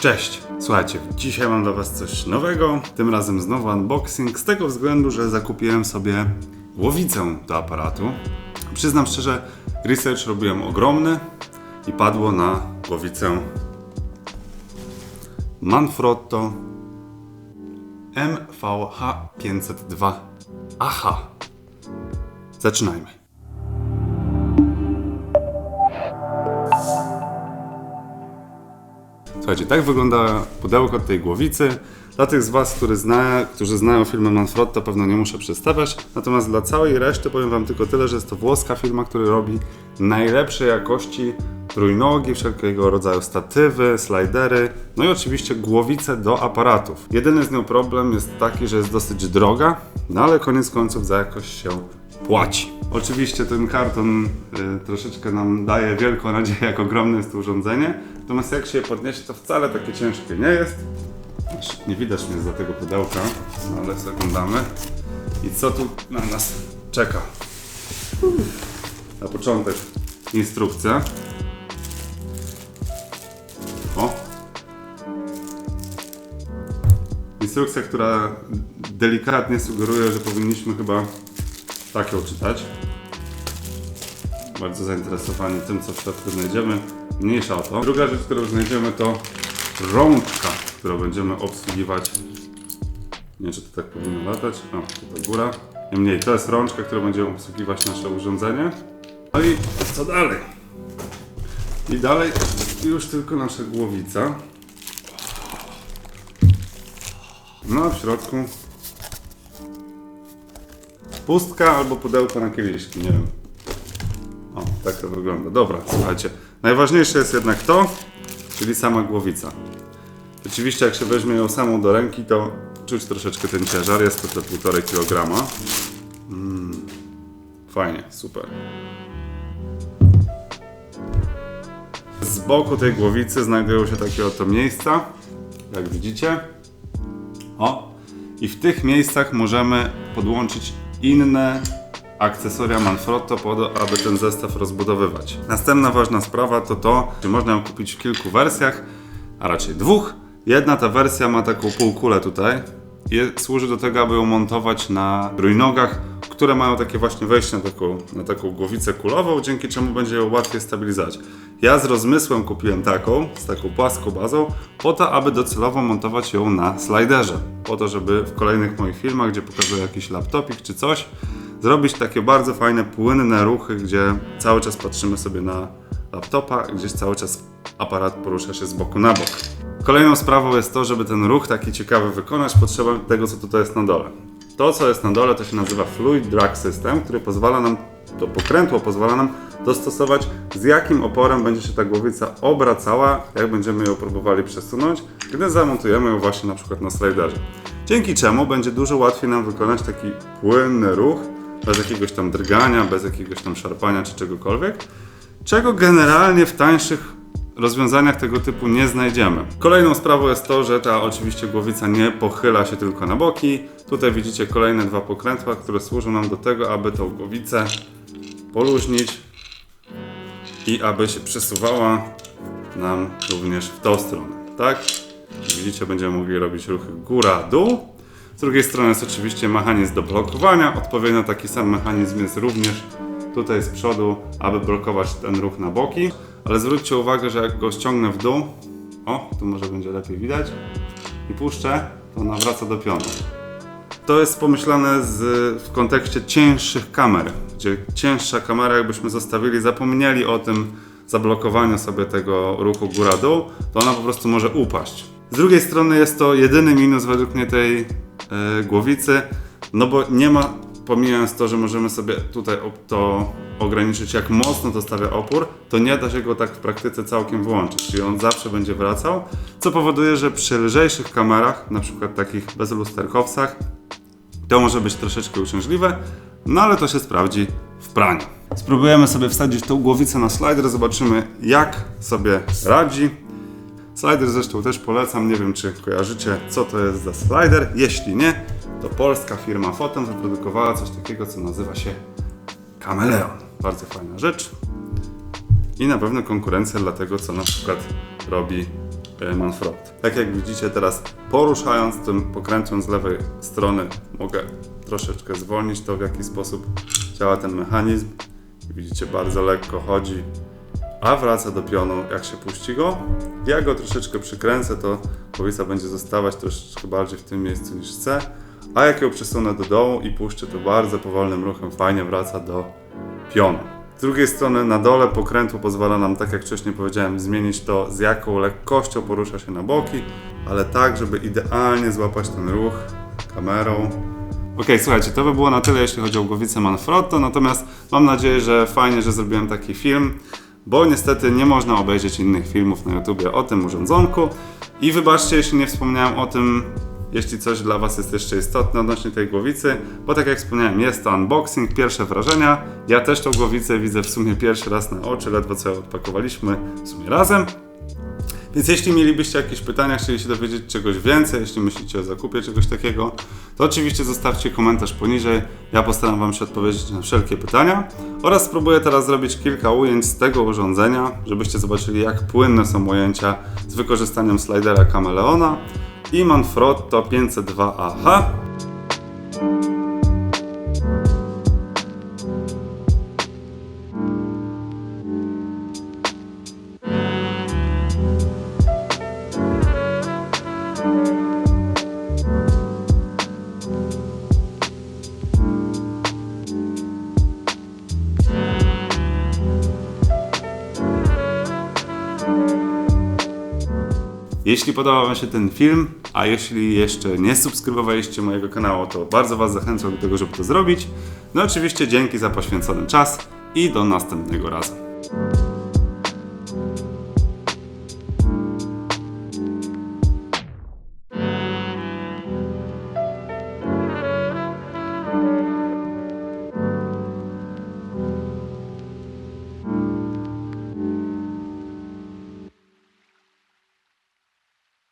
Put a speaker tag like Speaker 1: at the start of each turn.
Speaker 1: Cześć! Słuchajcie, dzisiaj mam dla Was coś nowego, tym razem znowu unboxing, z tego względu, że zakupiłem sobie głowicę do aparatu. Przyznam szczerze, research robiłem ogromny i padło na głowicę Manfrotto MVH502 AHA. Zaczynajmy. Słuchajcie, tak wygląda pudełko tej głowicy. Dla tych z Was, którzy, zna, którzy znają firmę Manfrotto, pewno nie muszę przedstawiać. Natomiast dla całej reszty powiem Wam tylko tyle, że jest to włoska firma, która robi najlepszej jakości trójnogi, wszelkiego rodzaju statywy, slajdery, no i oczywiście głowice do aparatów. Jedyny z nią problem jest taki, że jest dosyć droga, no ale koniec końców za jakość się płaci. Oczywiście ten karton y, troszeczkę nam daje wielką nadzieję, jak ogromne jest to urządzenie. Natomiast jak się je podniesie, to wcale takie ciężkie nie jest. Nie widać mnie za tego pudełka, no ale zaglądamy. I co tu na nas czeka? Na początek instrukcja. Instrukcja, która delikatnie sugeruje, że powinniśmy chyba tak ją czytać. Bardzo zainteresowani tym, co w środku znajdziemy. Mniejsza o to. Druga rzecz, którą znajdziemy to rączka, którą będziemy obsługiwać. Nie wiem, czy to tak powinno latać. O, to góra. Niemniej, to jest rączka, którą będziemy obsługiwać nasze urządzenie. No i co dalej? I dalej już tylko nasza głowica. No w środku pustka albo pudełko na kieliszki, nie wiem. O, tak to wygląda. Dobra, słuchajcie. Najważniejsze jest jednak to, czyli sama głowica. Oczywiście jak się weźmie ją samą do ręki, to czuć troszeczkę ten ciężar. Jest to te 1,5 kg. Mm, fajnie, super. Z boku tej głowicy znajdują się takie oto miejsca, jak widzicie. O, i w tych miejscach możemy podłączyć inne akcesoria Manfrotto po to, aby ten zestaw rozbudowywać. Następna ważna sprawa to to, że można ją kupić w kilku wersjach, a raczej dwóch. Jedna ta wersja ma taką półkulę tutaj i służy do tego, aby ją montować na trójnogach, które mają takie właśnie wejście na taką, na taką głowicę kulową, dzięki czemu będzie ją łatwiej stabilizować. Ja z rozmysłem kupiłem taką, z taką płaską bazą, po to, aby docelowo montować ją na slajderze. Po to, żeby w kolejnych moich filmach, gdzie pokazuję jakiś laptopik czy coś, zrobić takie bardzo fajne, płynne ruchy, gdzie cały czas patrzymy sobie na laptopa, gdzieś cały czas aparat porusza się z boku na bok. Kolejną sprawą jest to, żeby ten ruch taki ciekawy wykonać, potrzeba tego, co tutaj jest na dole. To, co jest na dole, to się nazywa Fluid Drag System, który pozwala nam, to pokrętło pozwala nam dostosować, z jakim oporem będzie się ta głowica obracała, jak będziemy ją próbowali przesunąć, gdy zamontujemy ją właśnie na przykład na sliderze. Dzięki czemu będzie dużo łatwiej nam wykonać taki płynny ruch, bez jakiegoś tam drgania, bez jakiegoś tam szarpania czy czegokolwiek, czego generalnie w tańszych rozwiązaniach tego typu nie znajdziemy. Kolejną sprawą jest to, że ta oczywiście głowica nie pochyla się tylko na boki. Tutaj widzicie kolejne dwa pokrętła, które służą nam do tego, aby tą głowicę poluźnić i aby się przesuwała nam również w tą stronę, tak? Widzicie, będziemy mogli robić ruchy góra-dół. Z drugiej strony jest oczywiście mechanizm do blokowania. Odpowiednio taki sam mechanizm jest również tutaj z przodu, aby blokować ten ruch na boki. Ale zwróćcie uwagę, że jak go ściągnę w dół, o, tu może będzie lepiej widać, i puszczę, to ona wraca do pionu. To jest pomyślane z, w kontekście cięższych kamer, gdzie cięższa kamera, jakbyśmy zostawili, zapomnieli o tym zablokowaniu sobie tego ruchu góra-dół, to ona po prostu może upaść. Z drugiej strony jest to jedyny minus według mnie tej e, głowicy, no bo nie ma, pomijając to, że możemy sobie tutaj to ograniczyć, jak mocno to stawia opór, to nie da się go tak w praktyce całkiem wyłączyć, czyli on zawsze będzie wracał, co powoduje, że przy lżejszych kamerach, na przykład takich bezlusterkowcach, to może być troszeczkę uciążliwe, no ale to się sprawdzi w praniu. Spróbujemy sobie wsadzić tą głowicę na slider, zobaczymy jak sobie radzi. Slider zresztą też polecam, nie wiem czy kojarzycie co to jest za slider. Jeśli nie, to polska firma Foton wyprodukowała coś takiego co nazywa się Kameleon. Bardzo fajna rzecz. I na pewno konkurencja dla tego co na przykład robi Manfrot. Tak jak widzicie teraz, poruszając tym pokrętłem z lewej strony, mogę troszeczkę zwolnić to, w jaki sposób działa ten mechanizm. Widzicie, bardzo lekko chodzi, a wraca do pionu, jak się puści go. Ja go troszeczkę przykręcę, to głowica będzie zostawać troszeczkę bardziej w tym miejscu niż chcę. A jak ją przesunę do dołu i puszczę, to bardzo powolnym ruchem fajnie wraca do pionu. Z drugiej strony na dole pokrętło pozwala nam, tak jak wcześniej powiedziałem, zmienić to z jaką lekkością porusza się na boki, ale tak, żeby idealnie złapać ten ruch kamerą. Okej, słuchajcie, to by było na tyle, jeśli chodzi o głowicę Manfrotto, natomiast mam nadzieję, że fajnie, że zrobiłem taki film, bo niestety nie można obejrzeć innych filmów na YouTubie o tym urządzonku. I wybaczcie, jeśli nie wspomniałem o tym, jeśli coś dla Was jest jeszcze istotne odnośnie tej głowicy, bo tak jak wspomniałem, jest to unboxing, pierwsze wrażenia. Ja też tą głowicę widzę w sumie pierwszy raz na oczy, ledwo co ją odpakowaliśmy w sumie razem. Więc jeśli mielibyście jakieś pytania, chcieli się dowiedzieć czegoś więcej, jeśli myślicie o zakupie czegoś takiego, to oczywiście zostawcie komentarz poniżej. Ja postaram Wam się odpowiedzieć na wszelkie pytania. Oraz spróbuję teraz zrobić kilka ujęć z tego urządzenia, żebyście zobaczyli jak płynne są ujęcia z wykorzystaniem slidera Cameleona i Manfrotto 502AH. Jeśli podobał Wam się ten film, a jeśli jeszcze nie subskrybowaliście mojego kanału, to bardzo Was zachęcam do tego, żeby to zrobić. No oczywiście dzięki za poświęcony czas i do następnego razu.